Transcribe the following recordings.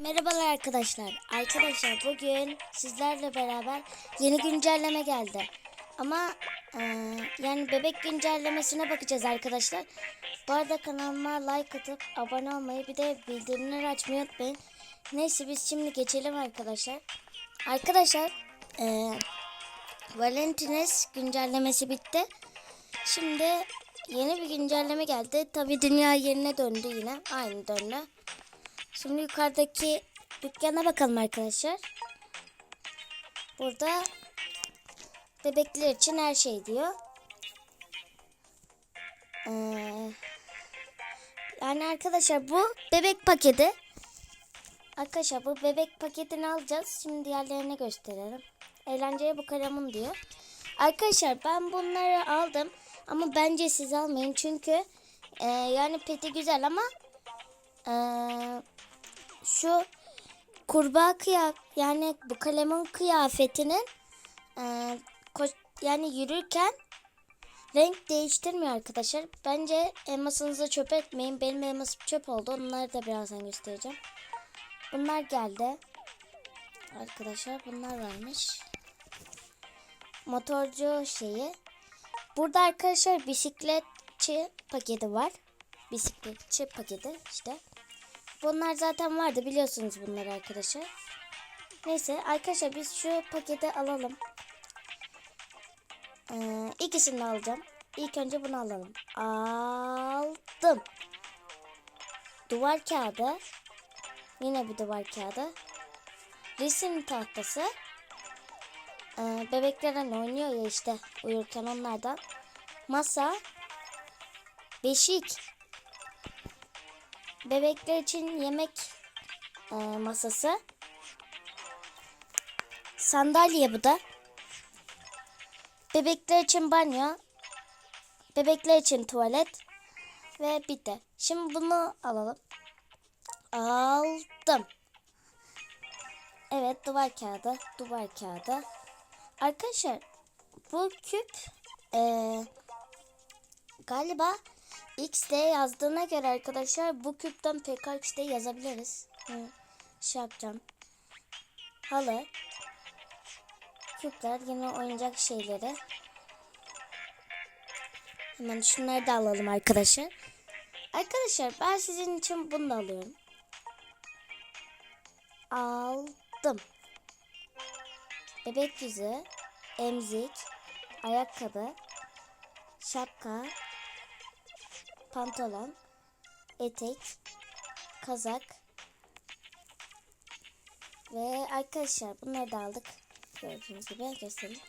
Merhabalar arkadaşlar. Arkadaşlar bugün sizlerle beraber yeni güncelleme geldi. Ama e, yani bebek güncellemesine bakacağız arkadaşlar. Bu arada kanalıma like atıp abone olmayı bir de bildirimleri açmayı unutmayın. Neyse biz şimdi geçelim arkadaşlar. Arkadaşlar e, Valentines güncellemesi bitti. Şimdi yeni bir güncelleme geldi. Tabi dünya yerine döndü yine. Aynı döndü. Şimdi yukarıdaki dükkana bakalım arkadaşlar. Burada bebekler için her şey diyor. Ee, yani arkadaşlar bu bebek paketi. Arkadaşlar bu bebek paketini alacağız. Şimdi diğerlerine gösterelim. Eğlenceye bu kalemim diyor. Arkadaşlar ben bunları aldım. Ama bence siz almayın. Çünkü e, yani peti güzel ama e, şu kurbağa kıyaf yani bu kalemin kıyafetinin e, yani yürürken renk değiştirmiyor arkadaşlar. Bence elmasınızı çöp etmeyin. Benim elmasım çöp oldu. Onları da birazdan göstereceğim. Bunlar geldi. Arkadaşlar bunlar varmış. Motorcu şeyi. Burada arkadaşlar bisikletçi paketi var. Bisikletçi paketi işte. Bunlar zaten vardı biliyorsunuz bunları arkadaşlar. Neyse arkadaşlar biz şu paketi alalım. Ee, ikisini alacağım. İlk önce bunu alalım. Aldım. Duvar kağıdı. Yine bir duvar kağıdı. Resim tahtası. Ee, bebekler hani oynuyor ya işte uyurken onlardan. Masa. Beşik. Bebekler için yemek e, masası. Sandalye bu da. Bebekler için banyo. Bebekler için tuvalet. Ve bitti. Şimdi bunu alalım. Aldım. Evet duvar kağıdı. Duvar kağıdı. Arkadaşlar bu küp e, galiba XD yazdığına göre arkadaşlar bu küpten PKXD yazabiliriz. Hı, şey yapacağım. Halı. Küpler yine oyuncak şeyleri. Hemen şunları da alalım arkadaşlar. Arkadaşlar ben sizin için bunu da alıyorum. Aldım. Bebek yüzü, emzik, ayakkabı, şapka, pantolon, etek, kazak ve arkadaşlar bunları da aldık. Gördüğünüz gibi göstereyim.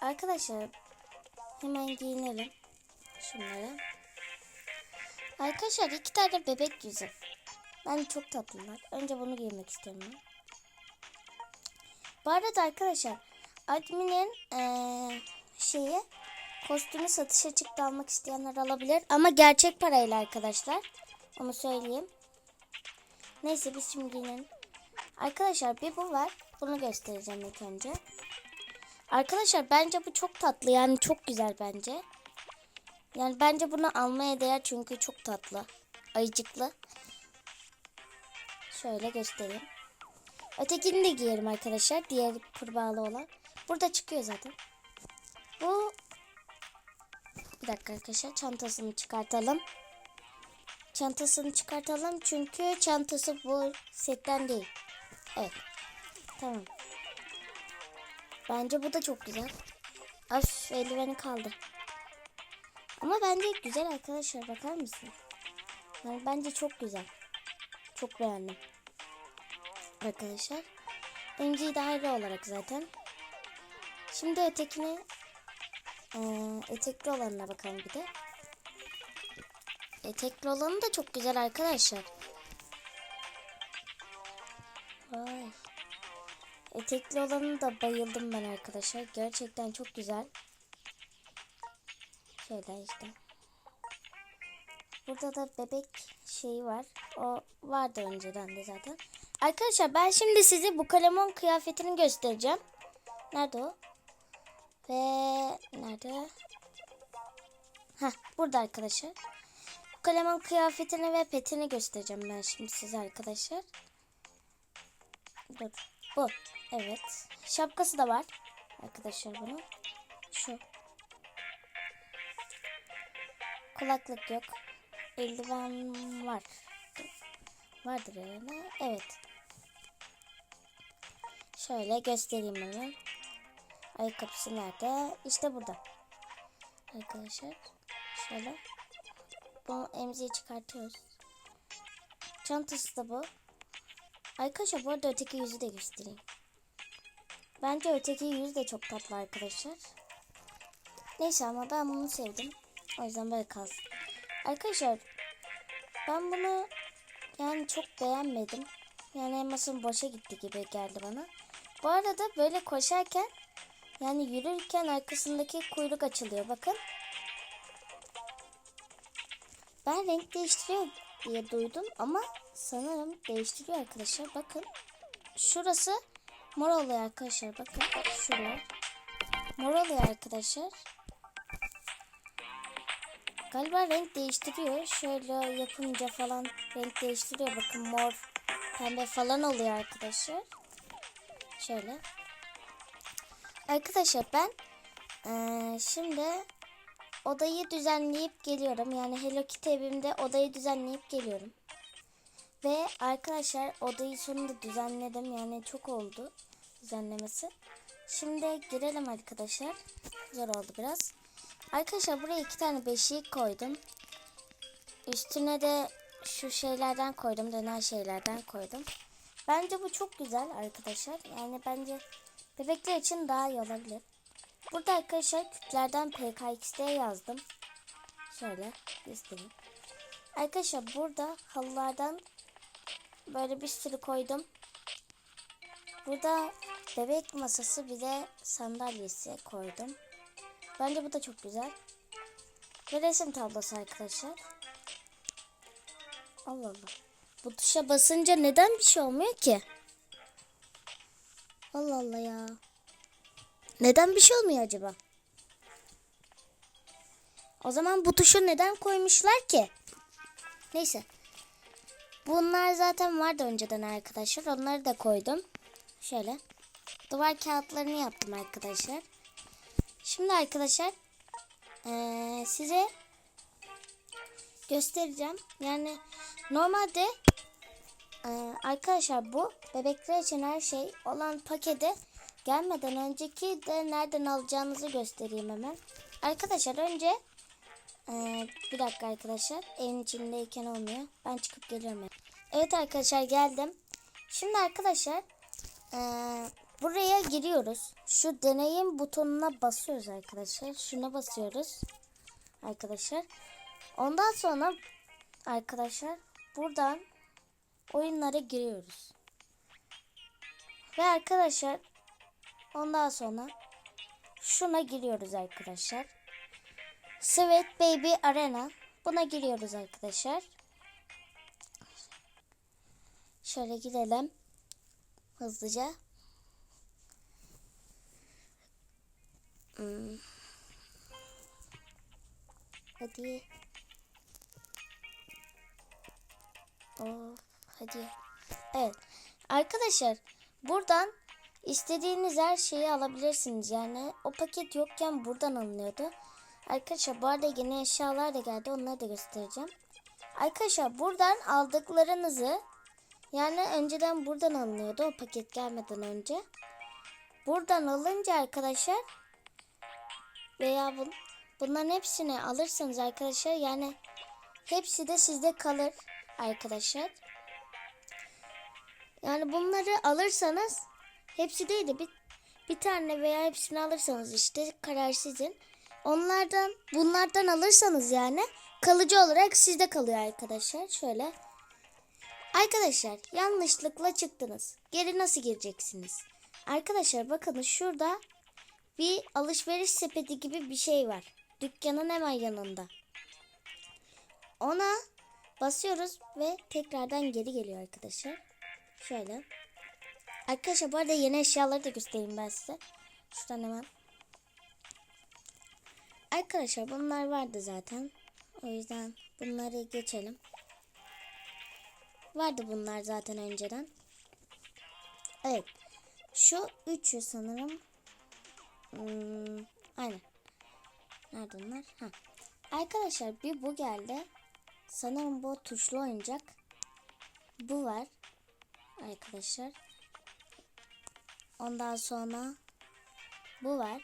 Arkadaşlar hemen giyinelim şunları. Arkadaşlar iki tane bebek yüzü. Ben çok tatlılar. Önce bunu giymek istiyorum ben. Bu arada arkadaşlar adminin eee, şeyi kostümü satışa çıktı almak isteyenler alabilir. Ama gerçek parayla arkadaşlar. Onu söyleyeyim. Neyse biz şimdi giyinelim. Arkadaşlar bir bu var. Bunu göstereceğim ilk önce. Arkadaşlar bence bu çok tatlı. Yani çok güzel bence. Yani bence bunu almaya değer çünkü çok tatlı. Ayıcıklı. Şöyle göstereyim. Ötekini de giyerim arkadaşlar. Diğer kurbağalı olan. Burada çıkıyor zaten. Bu bir dakika arkadaşlar çantasını çıkartalım. Çantasını çıkartalım çünkü çantası bu setten değil. Evet. Tamam. Bence bu da çok güzel. Af eldiveni kaldı. Ama bence güzel arkadaşlar bakar mısın? Yani bence çok güzel. Çok beğendim. Arkadaşlar. Önceki de ayrı olarak zaten. Şimdi ötekine ee, etekli olanına bakalım bir de. Etekli olanı da çok güzel arkadaşlar. Vay. Etekli olanı da bayıldım ben arkadaşlar. Gerçekten çok güzel. Şöyle işte. Burada da bebek şeyi var. O vardı önceden de zaten. Arkadaşlar ben şimdi size bu kalemon kıyafetini göstereceğim. Nerede o? Ve nerede? Heh, burada arkadaşlar. kalemin kıyafetini ve petini göstereceğim ben şimdi size arkadaşlar. Dur. Bu. Evet. Şapkası da var. Arkadaşlar bunun. Şu. Kulaklık yok. Eldiven var. Vardır herhalde. Evet. Şöyle göstereyim hemen. Ayakkabısı nerede? İşte burada. Arkadaşlar. Şöyle. Bu emziği çıkartıyoruz. Çantası da bu. Arkadaşlar bu arada öteki yüzü de göstereyim. Bence öteki yüz de çok tatlı arkadaşlar. Neyse ama ben bunu sevdim. O yüzden böyle kalsın. Arkadaşlar ben bunu yani çok beğenmedim. Yani elmasın boşa gitti gibi geldi bana. Bu arada böyle koşarken yani yürürken arkasındaki kuyruk açılıyor. Bakın. Ben renk değiştiriyor diye duydum ama sanırım değiştiriyor arkadaşlar. Bakın. Şurası mor oluyor arkadaşlar. Bakın. Şuralar. Mor oluyor arkadaşlar. Galiba renk değiştiriyor. Şöyle yapınca falan renk değiştiriyor. Bakın mor, pembe falan oluyor arkadaşlar. Şöyle. Arkadaşlar ben eee, şimdi odayı düzenleyip geliyorum. Yani Hello Kitty evimde odayı düzenleyip geliyorum. Ve arkadaşlar odayı sonunda düzenledim. Yani çok oldu düzenlemesi. Şimdi girelim arkadaşlar. Zor oldu biraz. Arkadaşlar buraya iki tane beşik koydum. Üstüne de şu şeylerden koydum. Dönen şeylerden koydum. Bence bu çok güzel arkadaşlar. Yani bence bebekler için daha iyi olabilir. Burada arkadaşlar kütlerden PKXD yazdım. Şöyle göstereyim. Arkadaşlar burada halılardan böyle bir sürü koydum. Burada bebek masası bir de sandalyesi koydum. Bence bu da çok güzel. Ve resim tablosu arkadaşlar. Allah Allah. Bu tuşa basınca neden bir şey olmuyor ki? Allah Allah ya. Neden bir şey olmuyor acaba? O zaman bu tuşu neden koymuşlar ki? Neyse. Bunlar zaten vardı önceden arkadaşlar. Onları da koydum. Şöyle. Duvar kağıtlarını yaptım arkadaşlar. Şimdi arkadaşlar eee, size göstereceğim. Yani normalde eee, arkadaşlar bu bebekler için her şey olan paketi gelmeden önceki de nereden alacağınızı göstereyim hemen. Arkadaşlar önce eee, bir dakika arkadaşlar evin içindeyken olmuyor. Ben çıkıp geliyorum. hemen. Evet arkadaşlar geldim. Şimdi arkadaşlar eee Buraya giriyoruz. Şu deneyim butonuna basıyoruz arkadaşlar. Şuna basıyoruz. Arkadaşlar. Ondan sonra arkadaşlar buradan oyunlara giriyoruz. Ve arkadaşlar ondan sonra şuna giriyoruz arkadaşlar. Sweet Baby Arena. Buna giriyoruz arkadaşlar. Şöyle gidelim. Hızlıca. Hmm. Hadi. Of, hadi. Evet. Arkadaşlar buradan istediğiniz her şeyi alabilirsiniz. Yani o paket yokken buradan alınıyordu. Arkadaşlar bu arada yeni eşyalar da geldi. Onları da göstereceğim. Arkadaşlar buradan aldıklarınızı yani önceden buradan alınıyordu o paket gelmeden önce. Buradan alınca arkadaşlar veya bun, bunların hepsini alırsanız arkadaşlar yani hepsi de sizde kalır arkadaşlar. Yani bunları alırsanız hepsi değil de bir, bir tane veya hepsini alırsanız işte karar sizin. Onlardan bunlardan alırsanız yani kalıcı olarak sizde kalıyor arkadaşlar. Şöyle. Arkadaşlar yanlışlıkla çıktınız. Geri nasıl gireceksiniz? Arkadaşlar bakın şurada bir alışveriş sepeti gibi bir şey var. Dükkanın hemen yanında. Ona basıyoruz ve tekrardan geri geliyor arkadaşlar. Şöyle. Arkadaşlar bu arada yeni eşyaları da göstereyim ben size. Şuradan hemen. Arkadaşlar bunlar vardı zaten. O yüzden bunları geçelim. Vardı bunlar zaten önceden. Evet. Şu üçü sanırım. Hmm, aynen. Nerede onlar? Ha. Arkadaşlar bir bu geldi. Sanırım bu tuşlu oyuncak. Bu var. Arkadaşlar. Ondan sonra bu var.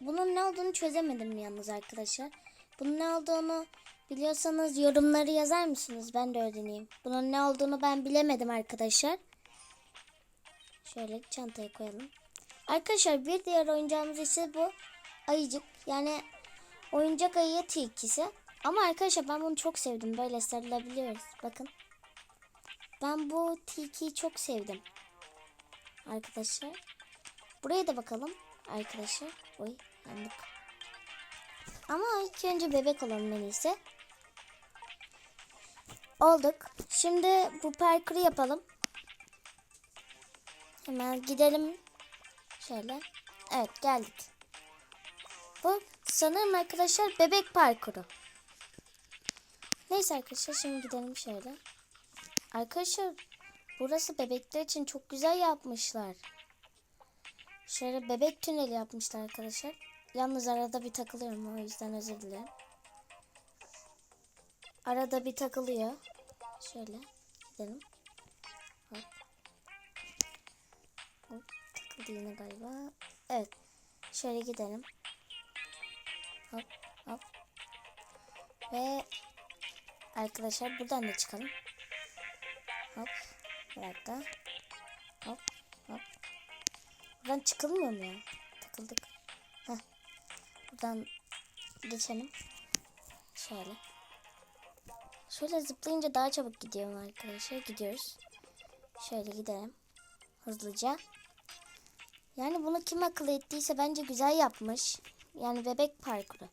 Bunun ne olduğunu çözemedim yalnız arkadaşlar. Bunun ne olduğunu biliyorsanız yorumları yazar mısınız? Ben de öğreneyim. Bunun ne olduğunu ben bilemedim arkadaşlar. Şöyle çantaya koyalım. Arkadaşlar bir diğer oyuncağımız ise bu ayıcık. Yani oyuncak ayı tilkisi. Ama arkadaşlar ben bunu çok sevdim. Böyle sarılabiliyoruz. Bakın. Ben bu tilkiyi çok sevdim. Arkadaşlar. Buraya da bakalım. Arkadaşlar. Oy yandık. Ama ilk önce bebek olalım en iyisi. Olduk. Şimdi bu parkuru yapalım. Hemen gidelim. Şöyle. Evet geldik. Bu sanırım arkadaşlar bebek parkuru. Neyse arkadaşlar şimdi gidelim şöyle. Arkadaşlar burası bebekler için çok güzel yapmışlar. Şöyle bebek tüneli yapmışlar arkadaşlar. Yalnız arada bir takılıyorum o yüzden özür dilerim. Arada bir takılıyor. Şöyle gidelim. Hop. Hop takıldı yine galiba. Evet. Şöyle gidelim. Hop hop. Ve arkadaşlar buradan da çıkalım. Dakika. Hop hop. Buradan çıkılmıyor mu ya? Takıldık. Heh. Buradan geçelim. Şöyle. Şöyle zıplayınca daha çabuk gidiyorum arkadaşlar. Gidiyoruz. Şöyle gidelim. Hızlıca. Yani bunu kim akıl ettiyse bence güzel yapmış. Yani bebek parkuru.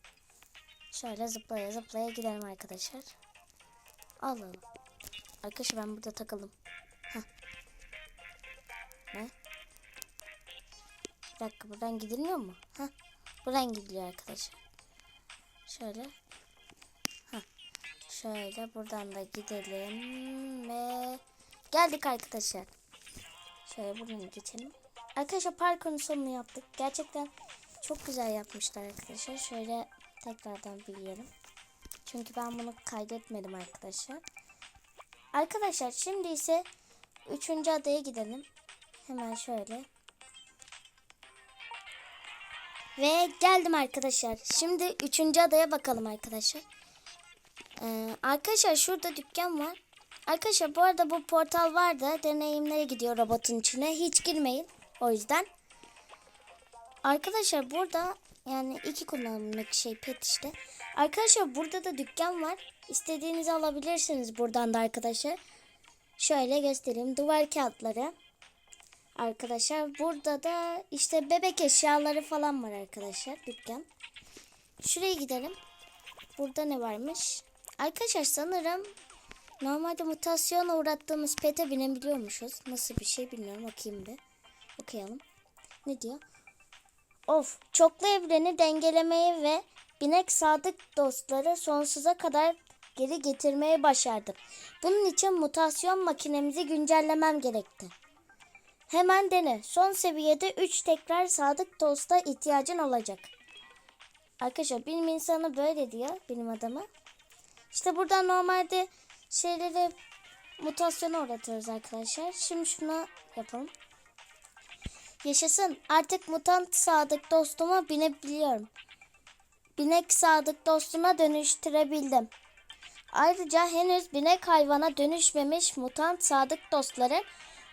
Şöyle zıplaya zıplaya gidelim arkadaşlar. Alalım. Arkadaşlar ben burada takıldım. Bir dakika buradan gidilmiyor mu? Heh. Buradan gidiliyor arkadaşlar. Şöyle. Heh. Şöyle buradan da gidelim ve geldik arkadaşlar. Şöyle buradan geçelim. Arkadaşlar parkurun sonunu yaptık. Gerçekten çok güzel yapmışlar arkadaşlar. Şöyle tekrardan bir yiyelim. Çünkü ben bunu kaydetmedim arkadaşlar. Arkadaşlar şimdi ise üçüncü adaya gidelim. Hemen şöyle. Ve geldim arkadaşlar. Şimdi üçüncü adaya bakalım arkadaşlar. Ee, arkadaşlar şurada dükkan var. Arkadaşlar bu arada bu portal var da deneyimlere gidiyor robotun içine. Hiç girmeyin. O yüzden. Arkadaşlar burada yani iki kullanımlık şey pet işte. Arkadaşlar burada da dükkan var. İstediğinizi alabilirsiniz buradan da arkadaşlar. Şöyle göstereyim. Duvar kağıtları. Arkadaşlar burada da işte bebek eşyaları falan var arkadaşlar dükkan. Şuraya gidelim. Burada ne varmış? Arkadaşlar sanırım normalde mutasyona uğrattığımız pete binebiliyormuşuz. Nasıl bir şey bilmiyorum. Bakayım bir. Okuyalım. Ne diyor? Of, çoklu evreni dengelemeye ve binek sadık dostları sonsuza kadar geri getirmeye başardım. Bunun için mutasyon makinemizi güncellemem gerekti. Hemen dene. Son seviyede 3 tekrar sadık dosta ihtiyacın olacak. Arkadaşlar bilim insanı böyle diyor bilim adamı. İşte burada normalde şeyleri mutasyona uğratıyoruz arkadaşlar. Şimdi şunu yapalım. Yaşasın artık mutant sadık dostuma binebiliyorum. Binek sadık dostuna dönüştürebildim. Ayrıca henüz binek hayvana dönüşmemiş mutant sadık dostların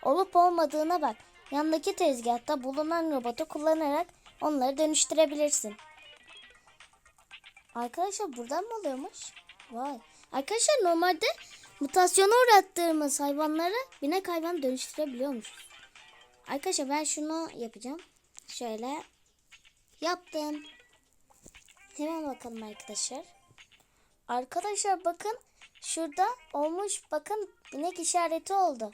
olup olmadığına bak. Yandaki tezgahta bulunan robotu kullanarak onları dönüştürebilirsin. Arkadaşlar buradan mı oluyormuş? Vay. Arkadaşlar normalde mutasyona uğrattığımız hayvanları binek hayvan dönüştürebiliyormuşuz. Arkadaşlar ben şunu yapacağım. Şöyle yaptım. Hemen bakalım arkadaşlar. Arkadaşlar bakın şurada olmuş bakın binek işareti oldu.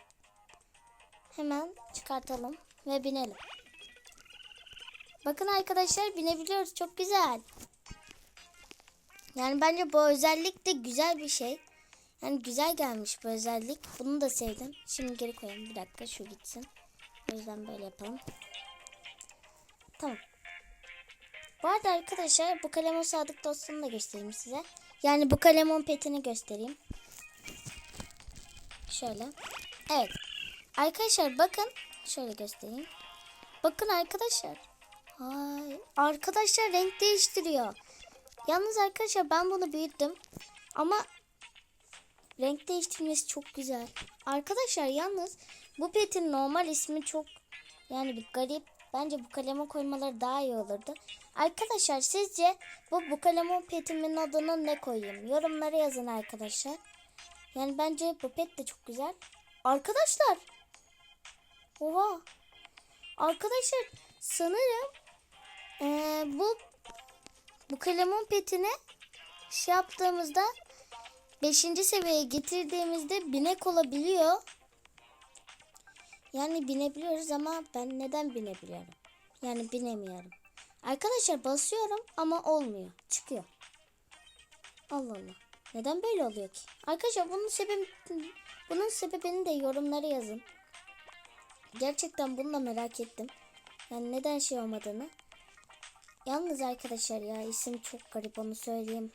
Hemen çıkartalım ve binelim. Bakın arkadaşlar binebiliyoruz çok güzel. Yani bence bu özellik de güzel bir şey. Yani güzel gelmiş bu özellik. Bunu da sevdim. Şimdi geri koyalım. Bir dakika şu gitsin. O yüzden böyle yapalım. Tamam. Bu arada arkadaşlar bu kalemon sadık dostunu da göstereyim size. Yani bu kalemon petini göstereyim. Şöyle. Evet. Arkadaşlar bakın. Şöyle göstereyim. Bakın arkadaşlar. Ay, arkadaşlar renk değiştiriyor. Yalnız arkadaşlar ben bunu büyüttüm. Ama renk değiştirmesi çok güzel. Arkadaşlar yalnız bu petin normal ismi çok yani bir garip. Bence bu kaleme koymaları daha iyi olurdu. Arkadaşlar sizce bu bu kaleme petimin adını ne koyayım? Yorumlara yazın arkadaşlar. Yani bence bu pet de çok güzel. Arkadaşlar. Oha. Arkadaşlar sanırım eee, bu bu kalemon petini şey yaptığımızda 5. seviyeye getirdiğimizde binek olabiliyor. Yani binebiliyoruz ama ben neden binebiliyorum? Yani binemiyorum. Arkadaşlar basıyorum ama olmuyor. Çıkıyor. Allah Allah. Neden böyle oluyor ki? Arkadaşlar bunun sebebi bunun sebebini de yorumlara yazın. Gerçekten bunu da merak ettim. Yani neden şey olmadığını. Yalnız arkadaşlar ya isim çok garip onu söyleyeyim.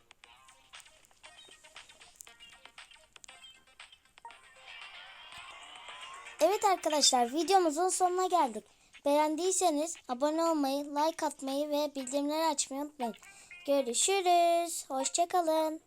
Evet arkadaşlar videomuzun sonuna geldik. Beğendiyseniz abone olmayı, like atmayı ve bildirimleri açmayı unutmayın. Görüşürüz. Hoşçakalın.